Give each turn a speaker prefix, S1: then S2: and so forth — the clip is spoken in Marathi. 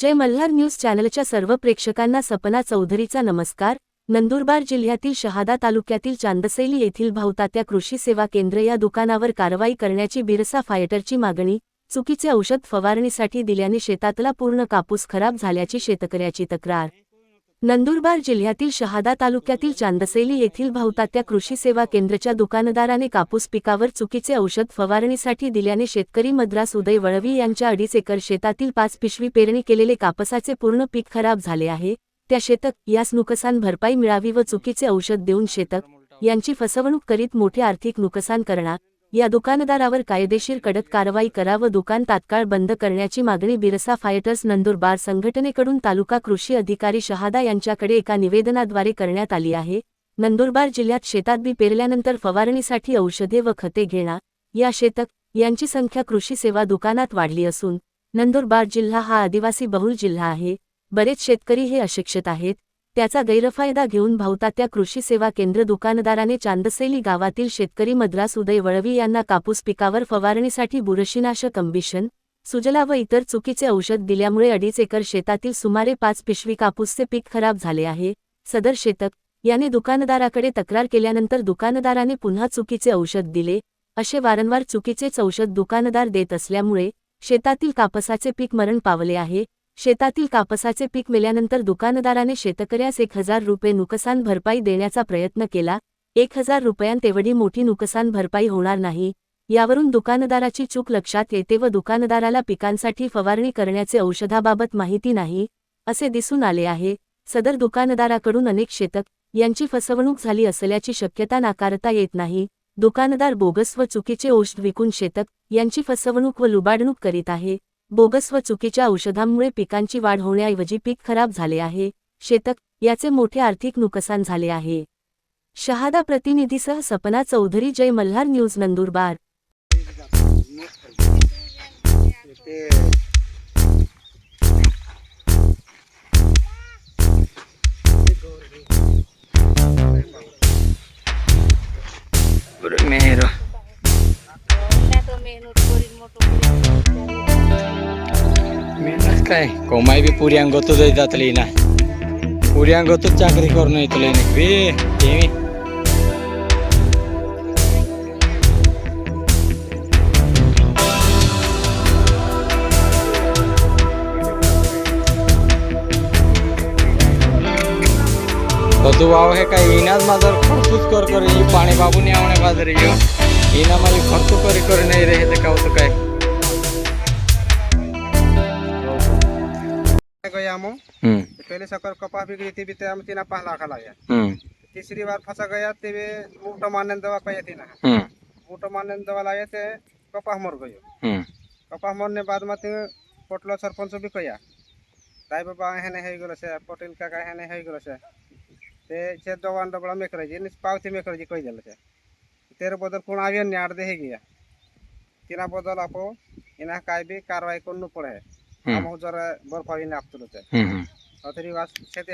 S1: जय मल्हार न्यूज चॅनलच्या सर्व प्रेक्षकांना सपना चौधरीचा नमस्कार. नंदुरबार जिल्ह्यातील शहादा तालुक्यातील चांदसेली येथील भावतात्या कृषी सेवा केंद्र या दुकानावर कारवाई करण्याची बिरसा फायटरची मागणी चुकीचे औषध फवारणीसाठी दिल्याने शेतातला पूर्ण कापूस खराब झाल्याची शेतकऱ्याची तक्रार. नंदुरबार जिल्ह्यातील शहादा तालुक्यातील चांदसेली येथील भाऊतात्या कृषी सेवा केंद्रच्या दुकानदाराने कापूस पिकावर चुकीचे औषध फवारणीसाठी दिल्याने शेतकरी मद्रास उदय वळवी यांच्या अडीच एकर शेतातील पाच पिशवी पेरणी केलेले कापसाचे पूर्ण पीक खराब झाले आहे. त्या शेतक यास नुकसान भरपाई मिळावी व चुकीचे औषध देऊन शेतक यांची फसवणूक करीत मोठे आर्थिक नुकसान करणार या दुकानदारावर कायदेशीर कडक कारवाई करा व दुकान तात्काळ बंद करण्याची मागणी बिरसा फायटर्स नंदुरबार संघटनेकडून तालुका कृषी अधिकारी शहादा यांच्याकडे एका निवेदनाद्वारे करण्यात आली आहे. नंदुरबार जिल्ह्यात शेतात बी पेरल्यानंतर फवारणीसाठी औषधे व खते घेणा या शेतक यांची संख्या कृषी सेवा दुकानात वाढली असून नंदुरबार जिल्हा हा आदिवासी बहुल जिल्हा आहे. बरेच शेतकरी हे अशिक्षित आहेत. त्याचा गैरफायदा घेऊन भाऊतात्या कृषी सेवा केंद्र दुकानदाराने चांदसेली गावातील शेतकरी मद्रास उदय वळवी यांना कापूस पिकावर फवारणीसाठी बुरशीनाशक अंबिशन सुजला व इतर चुकीचे औषध दिल्यामुळे अडीच एकर शेतातील सुमारे पाच पिशवी कापूसचे पीक खराब झाले आहे. सदर शेतक याने दुकानदाराकडे तक्रार केल्यानंतर दुकानदाराने पुन्हा चुकीचे औषध दिले असे वारंवार चुकीचेच औषध दुकानदार देत असल्यामुळे शेतातील कापसाचे पीक मरण पावले आहे. शेतातील कापसाचे पीक मेल्यानंतर दुकानदाराने शेतकऱ्यास एक हजार रुपये नुकसान भरपाई देण्याचा प्रयत्न केला. एक हजार रुपयांत एवढी मोठी नुकसान भरपाई होणार नाही. यावरून दुकानदाराची चूक लक्षात येते व दुकानदाराला पिकांसाठी फवारणी करण्याचे औषधाबाबत माहिती नाही असे दिसून आले आहे. सदर दुकानदाराकडून अनेक शेतक यांची फसवणूक झाली असल्याची शक्यता नाकारता येत नाही. दुकानदार बोगस व चुकीचे औषध विकून शेतक यांची फसवणूक व लुबाडणूक करीत आहे. बोगस व चुकीच्या औषधांमुळे पिकांची वाढ होण्याऐवजी पीक खराब झाले आहे शेतक याचे मोठे आर्थिक नुकसान झाले आहे शहादा प्रतिनिधीसह सपना चौधरी जय मल्हार न्यूज नंदुरबार
S2: Primero. काय? कोमाई बी पुरी अंगतू जातले ना. पुरी अंगतूच चाकरी करून येतले ना. तू वाव हे काय इनाज माझा खर्चूच कर पाणी बाबून आवणे बाजार येऊ येणार माझी खर्च करी करू नाही रे हे काय होतं
S3: काय? गयामो।
S2: हम्म।
S3: पहले सकर कपा बिगड़ी थी बीते हम तीना पहला खा लाया।
S2: हम्म।
S3: तीसरी बार फंसा गया ते बूट मानन दवा पाया थी ना।
S2: हम्म।
S3: बूट मानन दवा लाया ते कपा मर गयो। कपा मरने बाद मत पटल सरपंच भी कया। दाई बाबा हेने हो गलो से पटेल काका हेने हो गलो से। ते से दवान दबड़ा मेकर जी पावती मेकर जी कही दिले तेरे बदल कौन आवे ने दे गया। तीना बदल आपो इना काय भी कार्रवाई करनु पड़े। हम जरा बर्फावी ने आपतो ते
S2: हम्म.
S3: तरी वास शेती